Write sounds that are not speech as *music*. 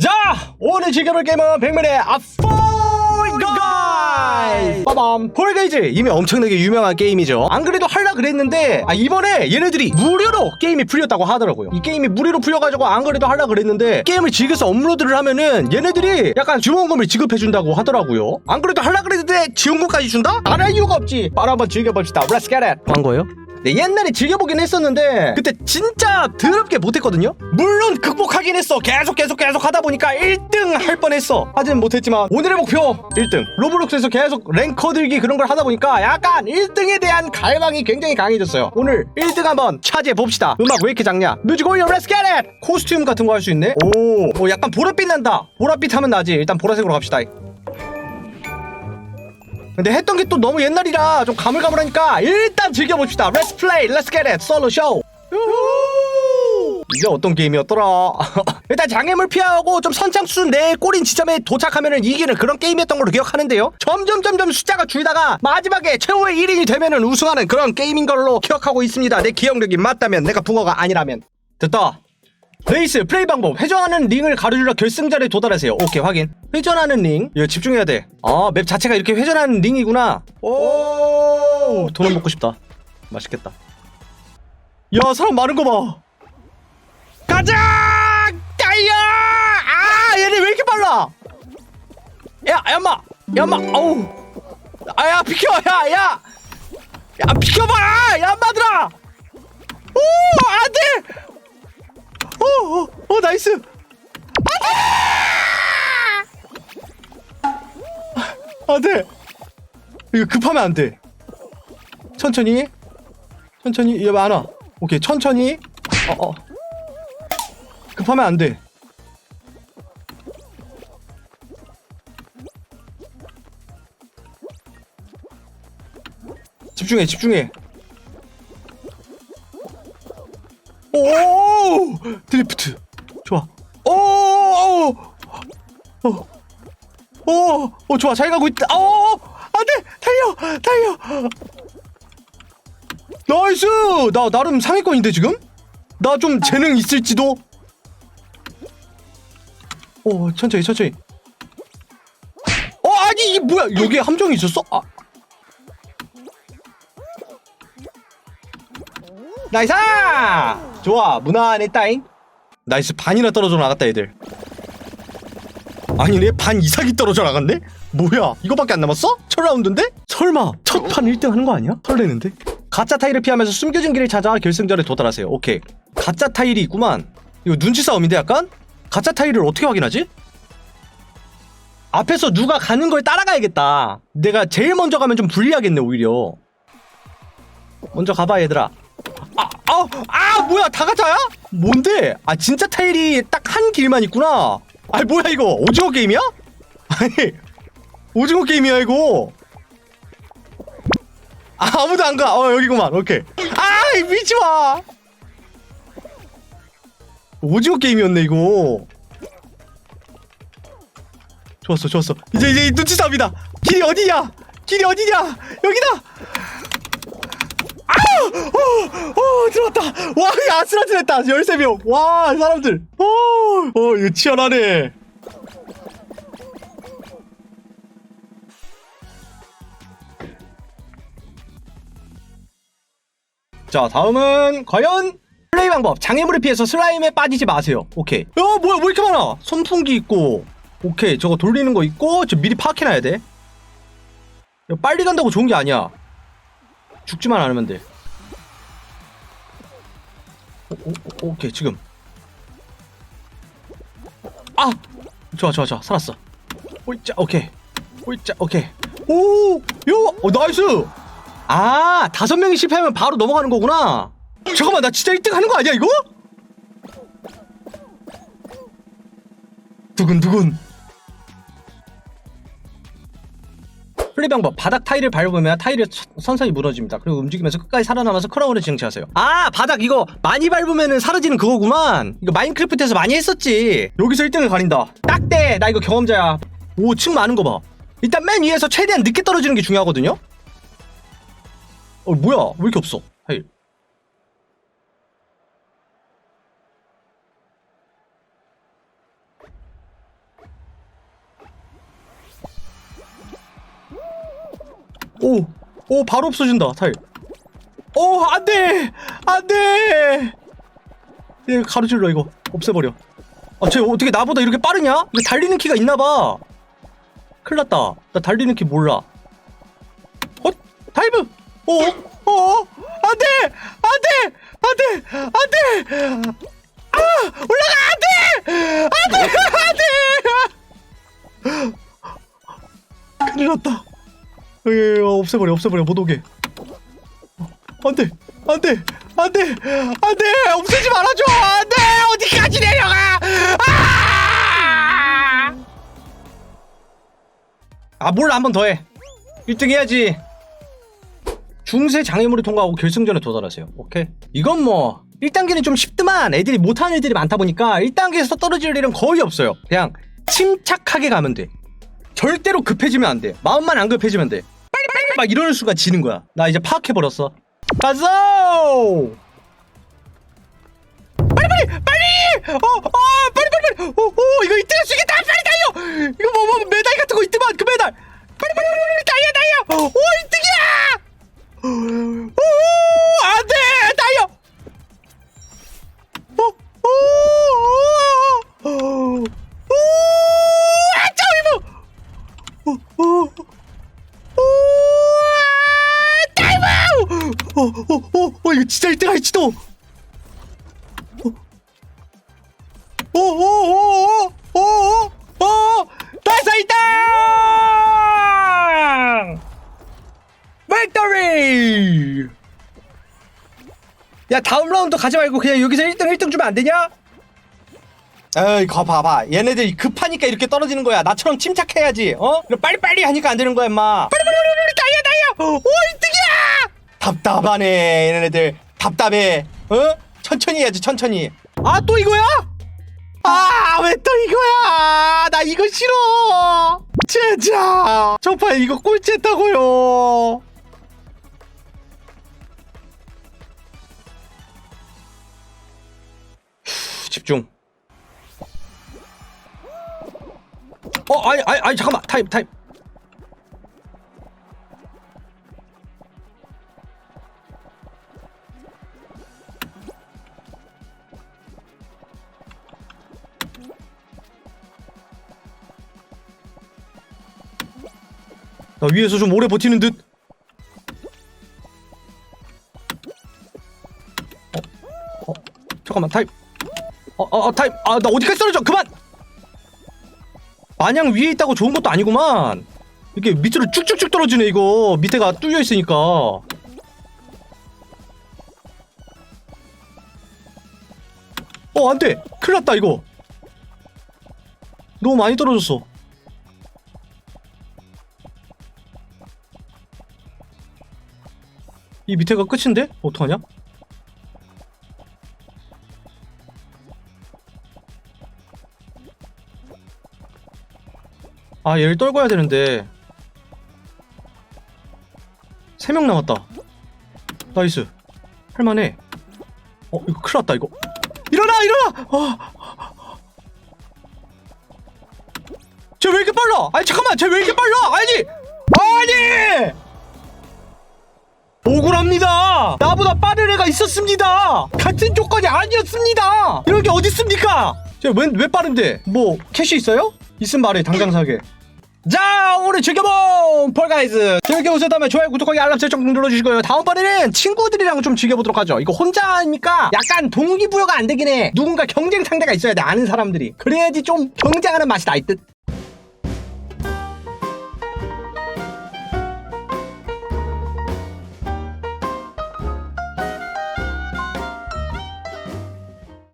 자, 오늘 즐겨볼 게임은 백면의 가이즈! 빠밤! 폴 가이즈! 이미 엄청나게 유명한 게임이죠. 안 그래도 할라 그랬는데, 아, 이번에 얘네들이 무료로 게임이 풀렸다고 하더라고요. 이 게임이 무료로 풀려가지고 안 그래도 할라 그랬는데, 게임을 즐겨서 업로드를 하면은 얘네들이 약간 지원금을 지급해준다고 하더라고요. 안 그래도 할라 그랬는데 지원금까지 준다? 안할 이유가 없지. 바로 한번 즐겨봅시다. Let's get! 광고요? 네, 옛날에 즐겨보긴 했었는데 그때 진짜 더럽게 못했거든요? 물론 극복하긴 했어. 계속 계속 계속 하다 보니까 1등 할 뻔했어. 하진 못했지만 오늘의 목표 1등. 로블록스에서 계속 랭커 들기 그런 걸 하다 보니까 약간 1등에 대한 갈망이 굉장히 강해졌어요. 오늘 1등 한번 차지해 봅시다. 음악 왜 이렇게 작냐? 뮤직 올려 렛츠 겟 잇! 코스튬 같은 거 할 수 있네? 오, 오 약간 보랏빛 난다. 보랏빛 하면 나지. 일단 보라색으로 갑시다 근데 했던 게 또 너무 옛날이라 좀 가물가물하니까 일단 즐겨봅시다. Let's play, let's 솔로 쇼. 이게 어떤 게임이었더라? *laughs* 일단 장애물 피하고 좀 선착순 내 꼬린 지점에 도착하면 이기는 그런 게임이었던 걸로 기억하는데요. 점점 점점 숫자가 줄다가 마지막에 최후의 1인이 되면 우승하는 그런 게임인 걸로 기억하고 있습니다. 내 기억력이 맞다면 내가 붕어가 아니라면. 됐다. 레이스 플레이 방법. 회전하는 링을 가로질러 결승자리에 도달하세요. 오케이 확인. 회전하는 링. 이거 집중해야 돼아 맵 자체가 이렇게 회전하는 링이구나. 오! 돈을 먹고 싶다. 맛있겠다. 야 사람 많은 거봐. 가자! 달려 아 얘네 왜 이렇게 빨라? 야 야마! 야마! 어우! 아야 비켜 야야! 야 비켜봐! 야마들아! 오 안돼 오, 오, 오 나이스. 아! 안 돼. 이거 급하면 안 돼. 천천히. 천천히. 얘 많아. 오케이, 천천히. 어, 어. 급하면 안 돼. 집중해, 집중해. 드리프트. 좋아. 오오오 오, 오, 좋아. 잘 가고 있다. 오 안돼! 달려! 달려! 나이스! 나 나름 상위권인데 지금? 나 좀 재능 있을지도? 오 천천히 천천히. 어 아니 이게 뭐야? 여기에 함정이 있었어? 아. 나이스! 좋아, 무난해 따잉. 나이스, 반이나 떨어져 나갔다, 애들. 아니네, 반 이상이 떨어져 나갔네? 뭐야, 이거밖에 안 남았어? 첫 라운드인데? 설마, 첫 판 1등 하는 거 아니야? 설레는데? 가짜 타일을 피하면서 숨겨진 길을 찾아 결승전에 도달하세요. 오케이. 가짜 타일이 있구만. 이거 눈치 싸움인데, 약간? 가짜 타일을 어떻게 확인하지? 앞에서 누가 가는 걸 따라가야겠다. 내가 제일 먼저 가면 좀 불리하겠네, 오히려. 먼저 가봐, 얘들아. 아, 아, 아, 뭐야, 다 가짜야? 뭔데? 아, 진짜 타일이 딱 한 길만 있구나. 아, 뭐야, 이거? 오징어 게임이야? 아니, 오징어 게임이야, 이거. 아, 아무도 안 가. 어, 여기구만. 오케이. 아, 미치 마. 오징어 게임이었네, 이거. 좋았어, 좋았어. 이제, 이제 눈치 싸움이다. 길이 어디냐? 길이 어디냐? 여기다! 어, 어, 들어왔다. 와, 이 아슬아슬했다. 13명. 와, 사람들. 어, 어, 이거 치열하네. 자, 다음은 과연 플레이 방법. 장애물을 피해서 슬라임에 빠지지 마세요. 오케이. 야, 뭐야, 왜 이렇게 많아? 선풍기 있고. 오케이, 저거 돌리는 거 있고, 저 미리 파악해놔야 돼. 야, 빨리 간다고 좋은 게 아니야. 죽지만 않으면 돼. 오, 오, 오케이 지금. 아! 좋아 좋아 좋아. 살았어. 오이짜 오케이. 오이짜 오케이. 오요! 어, 나이스! 아 다섯 명이 실패하면 바로 넘어가는 거구나. 잠깐만 나 진짜 1등 하는 거 아니야 이거? 두근두근 플레이 방법 바닥 타일을 밟으면 타일이 서- 선선히 무너집니다. 그리고 움직이면서 끝까지 살아남아서 크라운을 쟁취하세요. 아 바닥 이거 많이 밟으면 사라지는 그거구만. 이거 마인크래프트에서 많이 했었지. 여기서 1등을 가린다. 딱대 나 이거 경험자야. 오 층 많은 거 봐. 일단 맨 위에서 최대한 늦게 떨어지는 게 중요하거든요. 어 뭐야 왜 이렇게 없어? 타일. 오, 오, 바로 없어진다, 타일. 오, 안 돼! 안 돼! 얘 가로질러, 이거. 없애버려. 아, 쟤 어떻게 나보다 이렇게 빠르냐? 이거 달리는 키가 있나봐. 큰일 났다. 나 달리는 키 몰라. 어? 다이브! 어? 어? 안 돼! 안 돼! 안 돼! 안 돼! 아! 올라가! 안 돼! 안 돼! 안 돼! *laughs* 큰일 났다. 예, 예, 없애버려, 없애버려, 못 오게. 안 돼! 안 돼! 안 돼! 안 돼! 없애지 말아줘! 안 돼! 어디까지 내려가! 아! 아, 몰라, 한번 더 해. 1등 해야지. 중세 장애물을 통과하고 결승전에 도달하세요. 오케이. 이건 뭐 1단계는 좀 쉽더만 애들이 못하는 애들이 많다 보니까 1단계에서 떨어질 일은 거의 없어요. 그냥 침착하게 가면 돼. 절대로 급해지면 안 돼. 마음만 안 급해지면 돼. 막 이러는 순간 지는 거야. 나 이제 파악해 버렸어. 가서! 빨리 빨리 빨리! 어, 어, 진짜 1등 할지도! 오, 오, 오, 오, 오, 오, 오, 나이스 1등! 빅토리! 야 다음 라운드 가지 말고 그냥 여기서 1등 1등 주면 안 되냐? 에이 거 봐봐 얘네들이 급하니까 이렇게 떨어지는 거야 나처럼 침착해야지 어? 빨리빨리 하니까 안 되는 거야 임마 빨리빨리 달려 달려 오 1등이야 답답하네. 얘네들 답답해. 어? 천천히 해야지 천천히. 아 또 이거야? 아 왜 또 이거야? 나 이거 싫어. 진짜. 저판 이거 꼴찌했다고요. 후, 집중. 어 아니 아니 아니 잠깐만. 타임 타임 나 위에서 좀 오래 버티는 듯. 어, 어, 잠깐만 타임. 어, 어, 어 타임. 아, 나 어디까지 떨어져? 그만. 마냥 위에 있다고 좋은 것도 아니구만. 이게 밑으로 쭉쭉쭉 떨어지네 이거. 밑에가 뚫려 있으니까. 어, 안 돼. 큰일 났다 이거. 너무 많이 떨어졌어. 이 밑에가 끝인데? 어떡하냐? 아 얘를 떨궈야 되는데. 세명 남았다. 나이스. 할만해. 어 이거 큰일 났다 이거. 일어나 일어나! 어. 쟤왜 이렇게 빨라? 아니 잠깐만. 쟤 왜 이렇게 빨라? 아니! 아니 나보다 빠른 애가 있었습니다. 같은 조건이 아니었습니다. 이런 게 어디 있습니까? 쟤왜 왜 빠른데? 뭐 캐시 있어요? 있으면 말해 당장 사게. 자 오늘 즐겨본 폴가이즈 재밌게 보셨다면 좋아요 구독하기 알람 설정 눌러주시고요 다음번에는 친구들이랑 좀 즐겨보도록 하죠 이거 혼자 하니까 약간 동기부여가 안 되긴 해 누군가 경쟁 상대가 있어야 돼 아는 사람들이 그래야지 좀 경쟁하는 맛이 날 듯